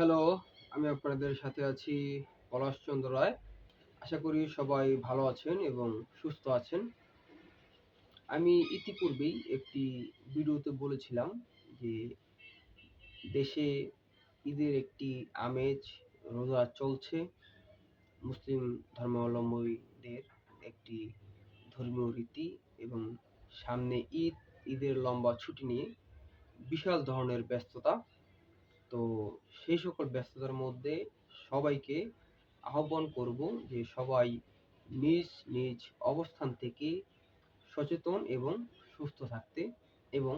Hello আমি আপনাদের সাথে আছি পলাশচন্দ্র রায়। আশা করি সবাই ভালো আছেন এবং সুস্থ আছেন। আমি ইতিপূর্বেই একটি ভিডিওতে বলেছিলাম যে দেশে ঈদের একটি আমেজ রোজা চলছে। মুসলিম ধর্মাবলম্বীদের একটি ধর্মীয় রীতি এবং সামনে ঈদ, ঈদের লম্বা ছুটি নিয়ে বিশাল ধরনের ব্যস্ততা তো সেই সকল ব্যস্ততার মধ্যে সবাইকে আহ্বান করব যে সবাই নিজ নিজ অবস্থান থেকে সচেতন এবং সুস্থ থাকতে এবং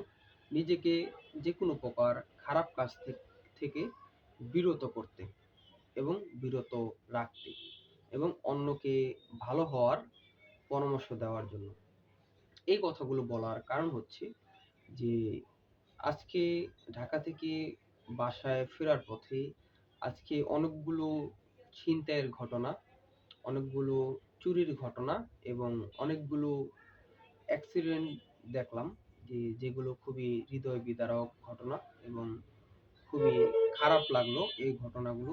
নিজেকে যে কোনো প্রকার খারাপ কাজ থেকে বিরত করতে এবং বিরত রাখতে এবং অন্যকে ভালো হওয়ার পরামর্শ দেওয়ার জন্য। এই কথাগুলো বলার কারণ হচ্ছে যে আজকে ঢাকা থেকে বাসায় ফেরার পথে আজকে অনেকগুলো ছিনতাইয়ের ঘটনা, অনেকগুলো চুরির ঘটনা এবং অনেকগুলো অ্যাক্সিডেন্ট দেখলাম যে যেগুলো খুবই হৃদয় বিদারক ঘটনা এবং খুবই খারাপ লাগল এই ঘটনাগুলো।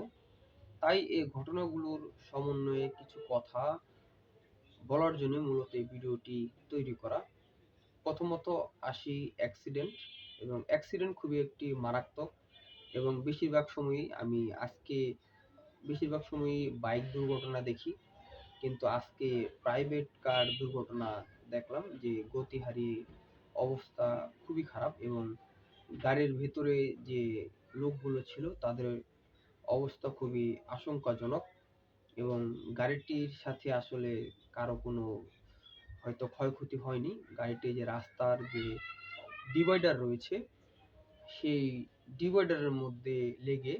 তাই এই ঘটনাগুলোর সমন্বয়ে কিছু কথা বলার জন্য মূলত এই ভিডিওটি তৈরি করা। প্রথমত আসি অ্যাক্সিডেন্ট এবং অ্যাক্সিডেন্ট খুবই একটি মারাত্মক এবং বেশিরভাগ সময়ই আমি আজকে, বেশিরভাগ সময়ই বাইক দুর্ঘটনা দেখি। কিন্তু আজকে প্রাইভেট কার দুর্ঘটনা দেখলাম যে গতি হারিয়ে অবস্থা খুবই খারাপ এবং গাড়ির ভিতরে যে লোকগুলো ছিল তাদের অবস্থা খুবই আশঙ্কাজনক এবং গাড়িটির সাথে আসলে কারও কোনো হয়তো ক্ষয়ক্ষতি হয়নি। গাড়িটি যে রাস্তার যে ডিভাইডার রয়েছে, সেই ডিভাইডারের মধ্যে লেগে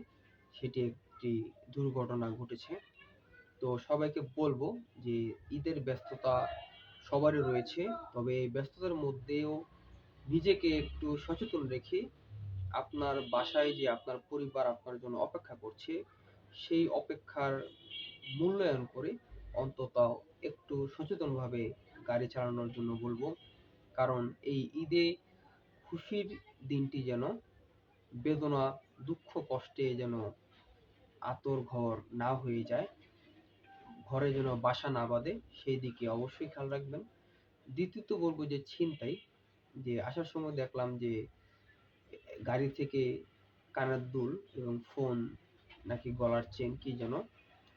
সেটি একটি দুর্ঘটনা ঘটেছে। তো সবাইকে বলব যে ঈদের ব্যস্ততা সবারই রয়েছে, তবে এই ব্যস্ততার মধ্যেও নিজেকে একটু সচেতন রেখে আপনার বাসায় যে আপনার পরিবার আপনার জন্য অপেক্ষা করছে, সেই অপেক্ষার মূল্যায়ন করে অন্তত একটু সচেতনভাবে গাড়ি চালানোর জন্য বলব। কারণ এই ঈদে খুশির দিনটি যেন বেদনা, দুঃখ, কষ্টে যেন আতর ঘর না হয়ে যায়। ঘরে যেন বাসা না বাঁধে, সেই দিকে অবশ্যই খেয়াল রাখবেন। দ্বিতীয়ত বলব যে ছিনতাই, যে আসার সময় দেখলাম যে গাড়ি থেকে কানের দুল এবং ফোন নাকি গলার চেন কি যেন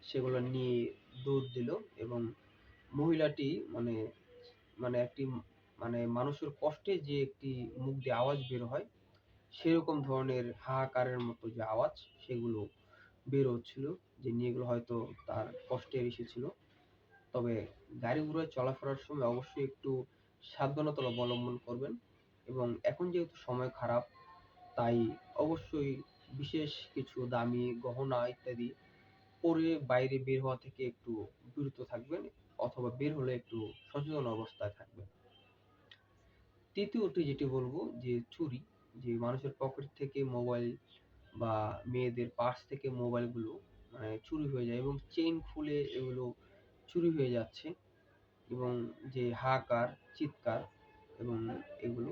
সেগুলো নিয়ে দৌড় দিল এবং মহিলাটি মানে মানে একটি মানে মানুষের কষ্টে যে একটি মুখ দিয়ে আওয়াজ বের হয় সেরকম ধরনের হাহাকারের মতো যে আওয়াজ সেগুলো বের হচ্ছিল, যে নিয়ে এগুলো হয়তো তার কষ্টের এসেছিল। তবে গাড়ি ঘোড়ায় চলাফেরার সময় অবশ্যই একটু সাবধানতা অবলম্বন করবেন এবং এখন যেহেতু সময় খারাপ, তাই অবশ্যই বিশেষ কিছু দামি গহনা ইত্যাদি পরে বাইরে বের হওয়া থেকে একটু বিরত থাকবেন অথবা বের হলে একটু সচেতন অবস্থায় থাকবেন। তৃতীয়টি যেটি বলব যে চুরি। যে মানুষের পকেট থেকে মোবাইল বা মেয়েদের পার্স থেকে মোবাইলগুলো মানে চুরি হয়ে যায় এবং চেইন খুলে এগুলো চুরি হয়ে যাচ্ছে এবং যে হাহাকার চিৎকার এবং এগুলো।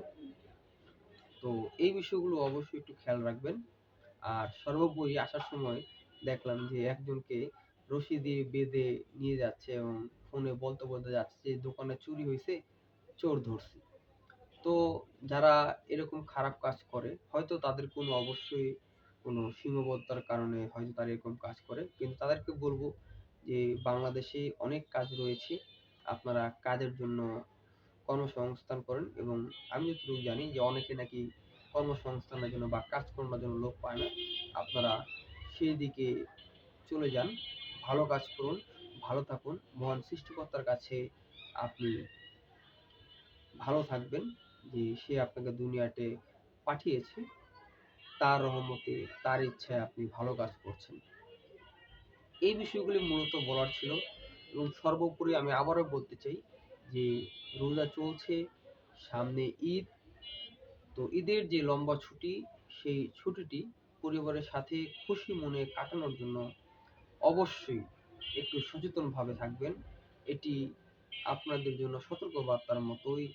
তো এই বিষয়গুলো অবশ্যই একটু খেয়াল রাখবেন। আর সর্বোপরি আসার সময় দেখলাম যে একজনকে রশি দিয়ে বেঁধে নিয়ে যাচ্ছে এবং ফোনে বলতে বলতে যাচ্ছে যে দোকানে চুরি হয়েছে চোর ধরছি। তো যারা এরকম খারাপ কাজ করে, হয়তো তাদের কোনো অবশ্যই কোনো সীমাবদ্ধতার কারণে হয়তো তারা এরকম কাজ করে। কিন্তু তাদেরকে বলব যে, বাংলাদেশে অনেক কাজ রয়েছে, আপনারা কাজের জন্য কর্মসংস্থান করেন এবং আমি যতটুকু জানি যে, অনেকে নাকি কর্মসংস্থানের জন্য বা কাজ করার জন্য লোক পায় না। আপনারা সেই দিকে চলে যান, ভালো কাজ করুন, ভালো থাকুন, মহান সৃষ্টিকর্তার কাছে আপনি ভালো থাকবেন। যে সে আপনাকে দুনিয়াতে পাঠিয়েছে, তার রহমতে, তার ইচ্ছায় আপনি ভালো কাজ করছেন। এই বিষয়গুলি মূলত বলার ছিল এবং সর্বোপরি আমি আবারও বলতে চাই যে রোজা চলছে, সামনে ঈদ। তো ঈদের যে লম্বা ছুটি, সেই ছুটিটি পরিবারের সাথে খুশি মনে কাটানোর জন্য অবশ্যই একটু সচেতনভাবে থাকবেন। এটি আপনাদের জন্য সতর্কবার্তার মতোই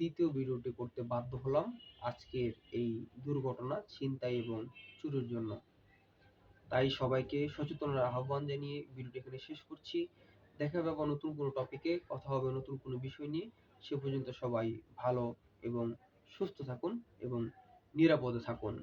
দ্বিতীয় ভিডিওটি করতে বাধ্য হলাম আজকের এই দুর্ঘটনা, ছিনতাই এবং চুরির জন্য। তাই সবাইকে সচেতনের আহ্বান জানিয়ে ভিডিওটি এখানে শেষ করছি। দেখা হবে আবার নতুন কোনো টপিকে কথা হবে নতুন কোনো বিষয় নিয়ে। সে পর্যন্ত সবাই ভালো এবং সুস্থ থাকুন এবং নিরাপদে থাকুন।